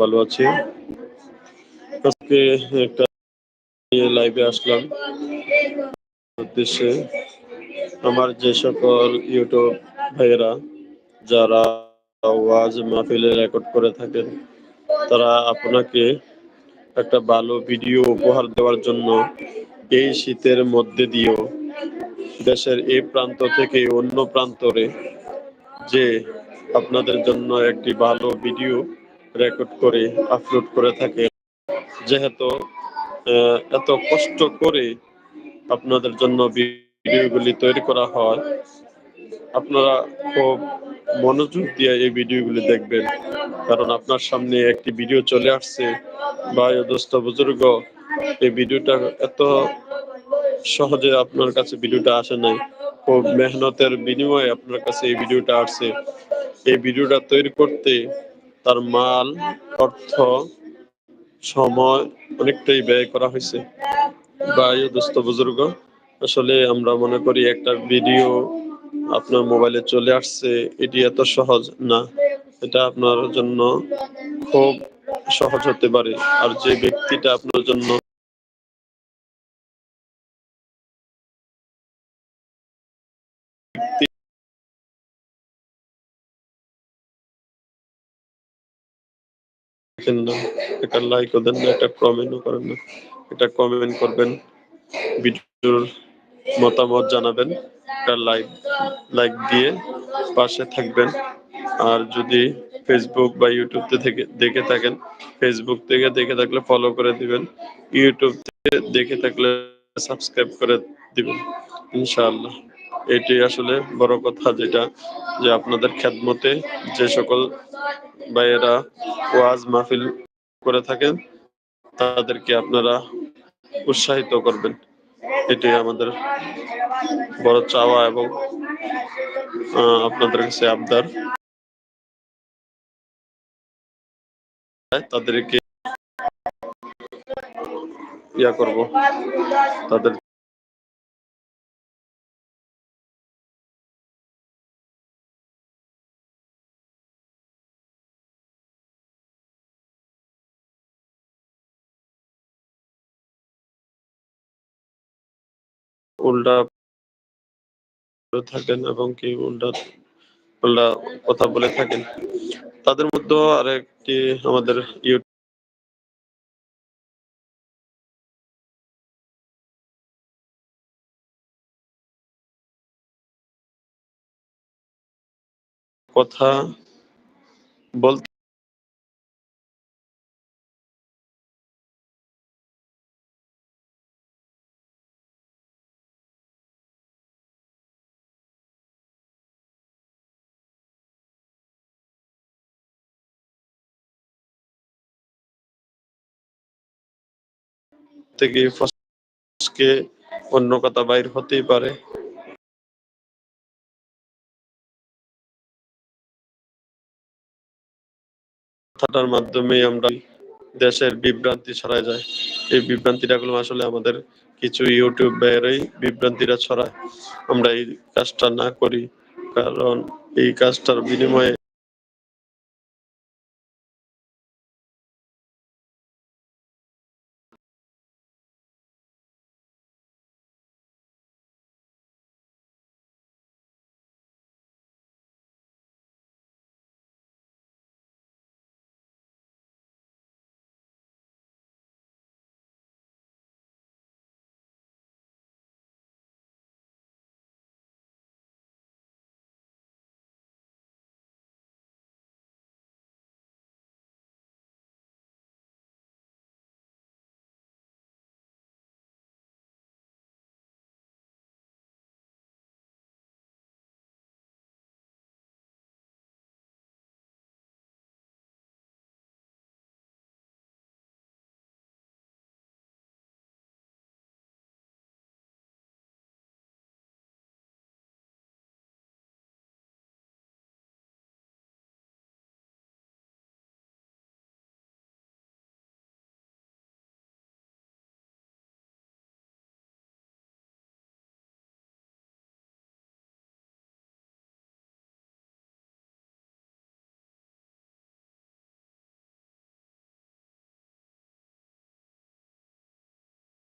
ভালো আছি। আজকে একটা লাইভে আসলাম। উদ্দেশ্যে আমার যে সকল ইউটিউব ভাইয়েরা যারা ওয়াজ মাহফিলে রেকর্ড করে থাকেন। তারা আপনাকে একটা ভালো ভিডিও উপহার দেওয়ার জন্য এই শীতের মধ্যে দিয়েও দেশের এই প্রান্ত থেকে অন্য প্রান্তরে যে আপনাদের জন্য একটি ভালো ভিডিও রেকর্ড করে আপলোড করে থাকে যেহেতু এত কষ্ট করে আপনাদের জন্য ভিডিওগুলি তৈরি করা হয় আপনারা খুব মনোযোগ দিয়ে এই ভিডিওগুলি দেখবেন। কারণ আপনার সামনে একটি ভিডিও চলে আসছে। বা দোস্ত, বুজুর্গ, এই ভিডিওটা এত সহজে আপনার কাছে ভিডিওটা আসে নাই। খুব মেহনতের বিনিময়ে আপনার কাছে এই ভিডিওটা আসছে। এই ভিডিওটা তৈরি করতে তার মাল, অর্থ, সময় অনেকটাই ব্যয় করা হয়েছে। বা দোস্ত, বুজুর্গ, আসলে আমরা মনে করি একটা ভিডিও আপনার মোবাইলে চলে আসছে, এটি এত সহজ না। এটা আপনার জন্য খুব সহজ হতে পারে। আর যে ব্যক্তিটা আপনার জন্য দেখেন না, একটা লাইকও দেন না, একটা কমেন্টও করেন না। একটা কমেন্ট করবেন, ভিডিওর মতামত জানাবেন। একটা লাইক লাইক দিয়ে পাশে থাকবেন। আর যদি ফেসবুক বা ইউটিউব থেকে, দেখে থাকেন ফেসবুক থেকে দেখে থাকলে ফলো করে দিবেন। ইউটিউব থেকে দেখে থাকলে সাবস্ক্রাইব করে দিবেন, ইনশাআল্লাহ। এটি আসলে বড় কথা যেটা, যে আপনাদের খেদমতে যে সকল ভাইয়েরা ওয়াজ মাহফিল করে থাকেন, তাদেরকে আপনারা উৎসাহিত করবেন। এটাই আমাদের বড় চাওয়া এবং আপনাদের কাছে আবদার। তাদেরকে ইয়া করব তাদের উল্টা থাকেন এবং কি উল্টা উল্টা কথা বলে থাকেন। তাদের মধ্যেও আরেকটি আমাদের ইউটিউব কথা বলতে থেকে ফসকে অন্য কথা বাইর হতেই পারে। কথাটার মাধ্যমে আমরা দেশের বিভ্রান্তি ছড়ায় যায়। এই বিভ্রান্তিটা গুলো আসলে আমাদের কিছু ইউটিউব ভাইয়েরই বিভ্রান্তিটা ছড়ায়। আমরা এই কাজটা না করি, কারণ এই কাজটার বিনিময়ে